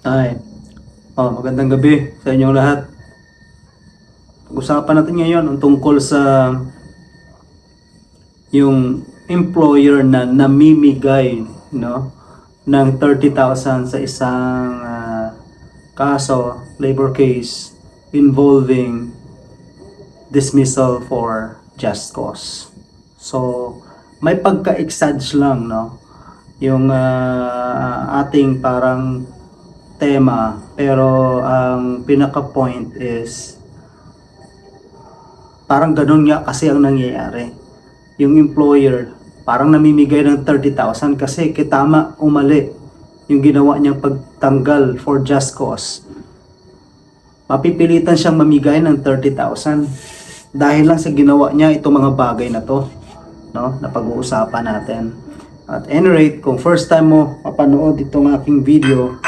Ay. Oh, magandang gabi sa inyong lahat. Pag-usapan natin ngayon ang tungkol sa yung employer na namimigay no ng 30,000 sa isang ah, kaso, labor case involving dismissal for just cause. So, may pagka-exage lang, no? Yung ah, ating parang tema, pero ang pinaka-point is parang ganun nga kasi ang nangyayari. Yung employer, parang namimigay ng 30,000 kasi kitama umali yung ginawa niyang pagtanggal for just cause mapipilitan siyang mamigay ng 30,000 dahil lang sa ginawa niya itong mga bagay na to no na pag-uusapan natin at any rate kung first time mo mapanood itong aking video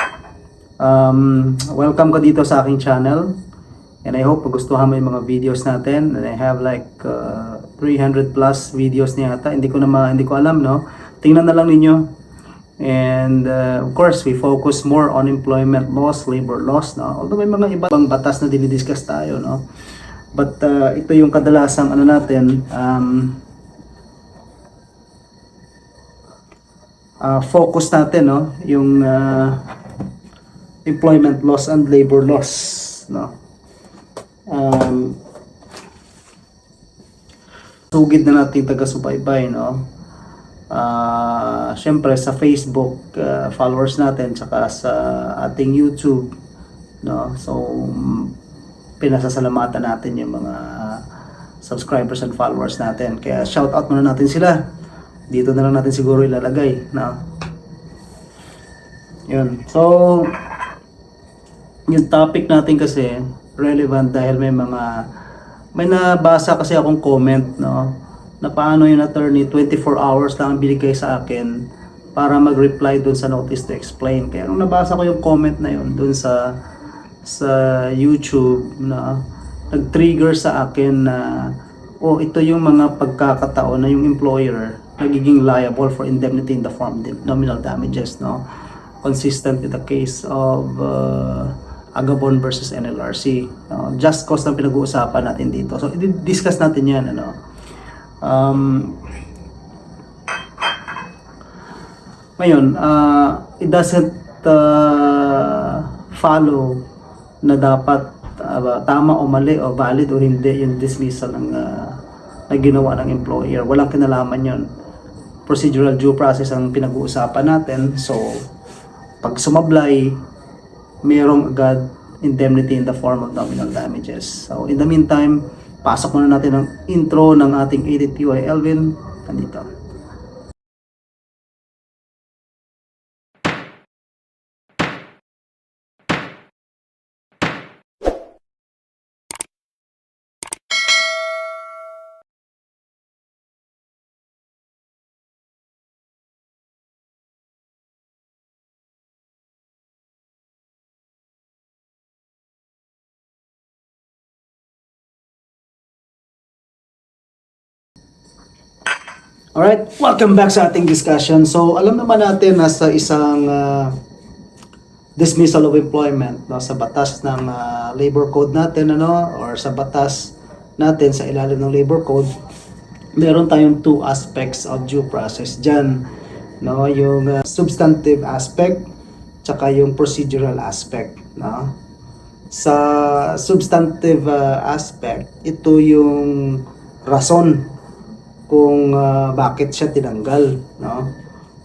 um, welcome ka dito sa aking channel and I hope magustuhan mo yung mga videos natin and I have like uh, 300 plus videos niya yata hindi ko na ma- hindi ko alam no tingnan na lang ninyo And uh, of course, we focus more on employment laws, labor laws, no? Although may mga ibang batas na dinidiscuss tayo, no? But uh, ito yung kadalasang ano natin, um, uh, focus natin, no? Yung uh, employment laws and labor laws, no? Um, sugid na natin taga-subaybay, no? Ah, syempre sa Facebook ah, followers natin tsaka sa ating YouTube no? So pinasasalamatan natin yung mga subscribers and followers natin. Kaya shout out muna natin sila. Dito na lang natin siguro ilalagay no? Yun. So yung topic natin kasi relevant dahil may mga may nabasa kasi akong comment no? Na paano yung attorney 24 hours lang ang binigay sa akin para mag-reply dun sa notice to explain. Kaya nung nabasa ko yung comment na yun dun sa sa YouTube na nag-trigger sa akin na oh ito yung mga pagkakataon na yung employer nagiging liable for indemnity in the form of nominal damages no? Consistent with the case of uh, Agabon versus NLRC no? just cause na pinag-uusapan natin dito so i-discuss natin yan ano Um, ngayon, uh, it doesn't uh, follow na dapat uh, tama o mali o valid o hindi yung dismissal ng uh, na ginawa ng employer. Walang kinalaman yon. Procedural due process ang pinag-uusapan natin. So, pag sumablay, merong agad indemnity in the form of nominal damages. So, in the meantime, pasok muna natin ang intro ng ating ADTY Elvin. Nandito. Alright, welcome back sa ating discussion. So, alam naman natin na sa isang ah, dismissal of employment no, sa batas ng ah, labor code natin ano or sa batas natin sa ilalim ng labor code meron tayong two aspects of due process diyan no yung ah, substantive aspect tsaka yung procedural aspect no sa substantive ah, aspect ito yung rason kung ah, bakit siya tinanggal no?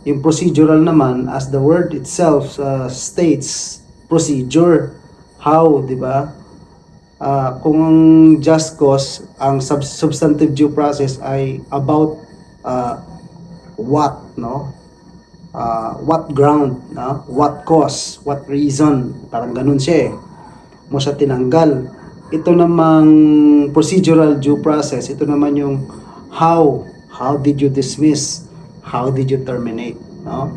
Yung procedural naman as the word itself uh, states procedure how di ba? Ah, kung just cause ang sub- substantive due process ay about ah, what no? Ah, what ground no? What cause what reason parang ganun siya eh. Mo siya tinanggal. Ito namang procedural due process ito naman yung how? How did you dismiss? How did you terminate? No?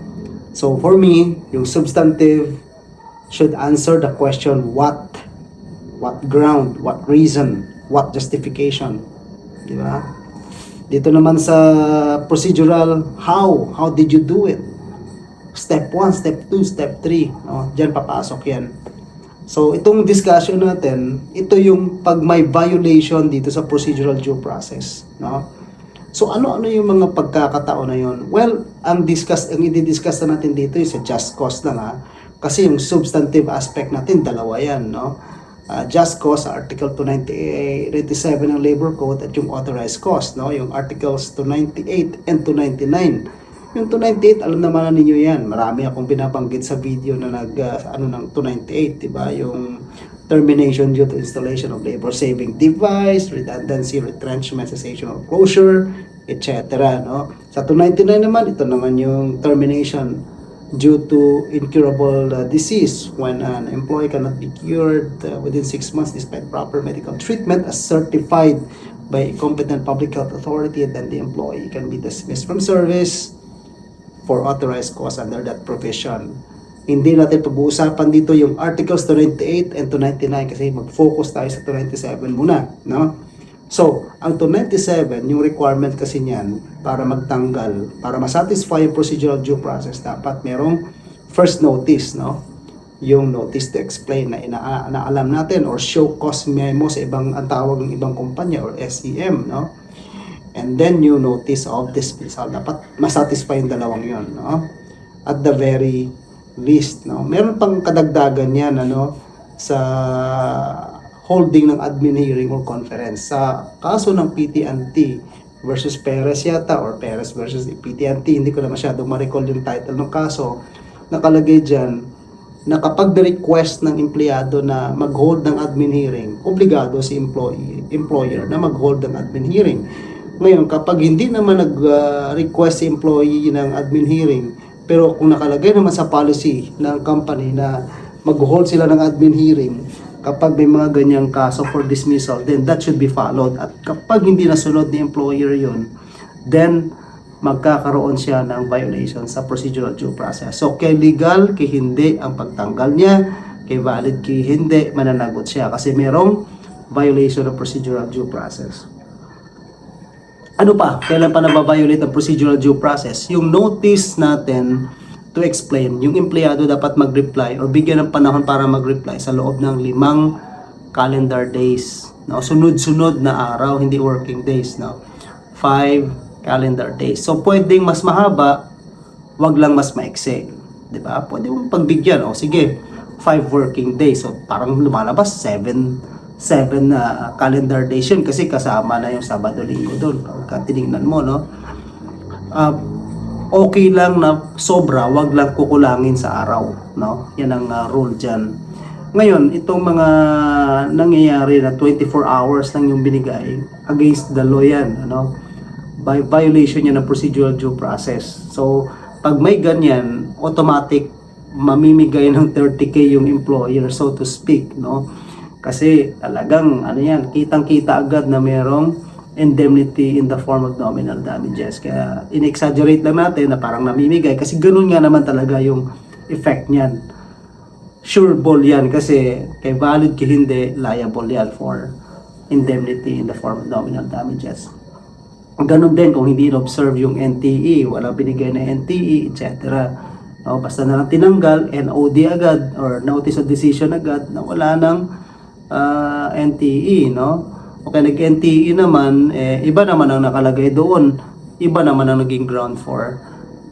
So for me yung substantive should answer the question what? What ground? What reason? What justification? Di ba? Dito naman sa procedural how? How did you do it? Step 1, step 2, step 3. No? Diyan papasok yan. So, itong discussion natin, ito yung pag may violation dito sa procedural due process. No? So, ano-ano yung mga pagkakataon na yun? Well, ang discuss, ang i-discuss na natin dito is a just cause lang ha. Kasi yung substantive aspect natin, dalawa yan, no? Uh, just cause, Article 298, 87 ng Labor Code at yung authorized cause, no? Yung Articles 298 and 299. Yung 298, alam naman na ninyo yan. Marami akong binabanggit sa video na nag, uh, ano ng 298, di ba? Yung termination due to installation of labor-saving device, redundancy, retrenchment, cessation or closure, etc. No? Sa 299 naman, ito naman yung termination due to incurable uh, disease when an employee cannot be cured uh, within 6 months despite proper medical treatment as certified by a competent public health authority then the employee can be dismissed from service for authorized cause under that provision. Hindi natin pag-uusapan dito yung Articles 298 and 299 kasi mag-focus tayo sa 297 muna, no? So, ang 297, yung requirement kasi niyan para magtanggal, para masatisfy yung procedural due process, dapat merong first notice, no? Yung notice to explain na, ina na alam natin or show cause memo sa ibang ang tawag ng ibang kumpanya or SEM, no? And then yung notice of dismissal. Dapat masatisfy yung dalawang yon, no? At the very least, no? Meron pang kadagdagan yan, ano, sa holding ng admin hearing or conference. Sa kaso ng PT&T versus Perez yata or Perez versus PT&T, hindi ko na masyadong ma-recall yung title ng kaso, nakalagay dyan na kapag request ng empleyado na mag-hold ng admin hearing, obligado si employee, employer na mag-hold ng admin hearing. Ngayon, kapag hindi naman nag-request si employee ng admin hearing, pero kung nakalagay naman sa policy ng company na mag-hold sila ng admin hearing, kapag may mga ganyang kaso for dismissal, then that should be followed. At kapag hindi nasunod ni employer yon, then magkakaroon siya ng violation sa procedural due process. So, kay legal, kay hindi ang pagtanggal niya, kay valid, kay hindi, mananagot siya kasi merong violation of procedural due process. Ano pa? Kailan pa nababiolate ang procedural due process? Yung notice natin to explain, yung empleyado dapat mag-reply or bigyan ng panahon para mag-reply sa loob ng limang calendar days. No? Sunod-sunod na araw, hindi working days. No? Five calendar days. So, pwedeng mas mahaba, wag lang mas maiksi. ba? Pwede mong pagbigyan. O sige, five working days. So, parang lumalabas, seven, seven na calendar days yun kasi kasama na yung Sabado Linggo doon. Pagka tinignan mo, no? Ah, okay lang na sobra, wag lang kukulangin sa araw, no? Yan ang uh, rule diyan. Ngayon, itong mga nangyayari na 24 hours lang yung binigay against the law yan, ano? By violation yan ng procedural due process. So, pag may ganyan, automatic mamimigay ng 30k yung employer, so to speak, no? Kasi talagang, ano yan, kitang-kita agad na merong indemnity in the form of nominal damages. Kaya in-exaggerate lang natin na parang namimigay kasi ganun nga naman talaga yung effect niyan. Sure ball yan kasi kay valid kay hindi, liable yan for indemnity in the form of nominal damages. Ganun din kung hindi observe yung NTE, wala binigay na NTE, etc. No, basta na lang tinanggal, NOD agad or notice of decision agad na wala ng uh, NTE, no? O kaya nag-NTE naman, eh, iba naman ang nakalagay doon. Iba naman ang naging ground for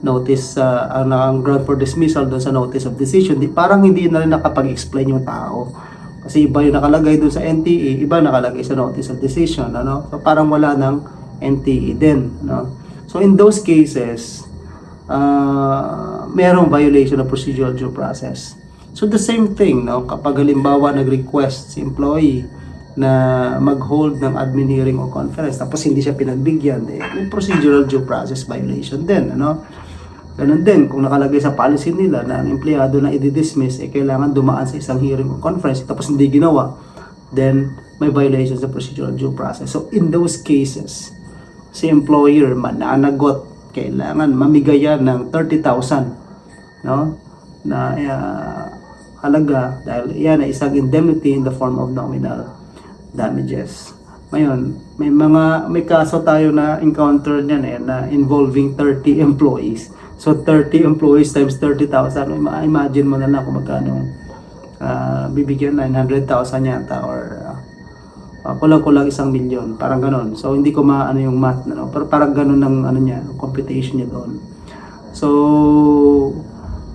notice, uh, ang, ang ground for dismissal doon sa notice of decision. Di, parang hindi na rin nakapag-explain yung tao. Kasi iba yung nakalagay doon sa NTE, iba nakalagay sa notice of decision. Ano? So parang wala ng NTE din. No? So in those cases, uh, merong violation of procedural due process. So the same thing, no? kapag halimbawa nag-request si employee na mag-hold ng admin hearing o conference tapos hindi siya pinagbigyan, eh, may procedural due process violation din. Ano? Ganun din, kung nakalagay sa policy nila na ang empleyado na i-dismiss, eh, kailangan dumaan sa isang hearing o conference tapos hindi ginawa, then may violation sa procedural due process. So in those cases, si employer mananagot, kailangan mamigayan ng 30,000 no? na uh, halaga dahil yan ay isang indemnity in the form of nominal damages. Ngayon, may mga may kaso tayo na encounter niyan eh na involving 30 employees. So 30 employees times 30,000. Ma- Imagine mo na lang kung magkano ah, bibigyan 900,000 yata or uh, kulang-kulang isang milyon. Parang ganon. So hindi ko maano yung math. No? Pero parang ganon ang ano niya, computation niya doon. So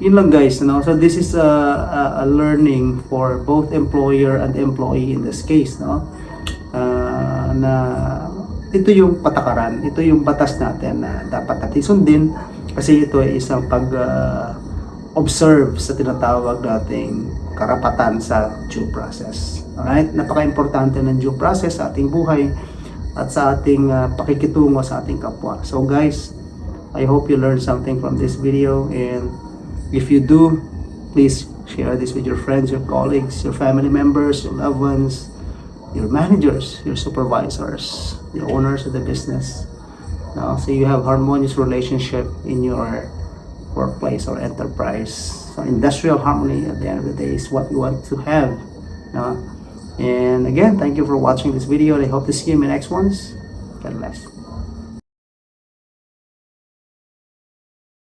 yun lang guys. No? So this is a, a, a learning for both employer and employee in this case. No? Ah, na ito yung patakaran, ito yung batas natin na dapat natin sundin kasi ito ay isang pag ah, observe sa tinatawag nating karapatan sa due process. Alright? Napaka-importante ng due process sa ating buhay at sa ating ah, pakikitungo sa ating kapwa. So guys, I hope you learned something from this video and if you do, please share this with your friends, your colleagues, your family members, your loved ones, your managers, your supervisors, the owners of the business. Now, so you have harmonious relationship in your workplace or enterprise. So industrial harmony at the end of the day is what you want to have. No? And again, thank you for watching this video. I hope to see you in my next ones. God bless.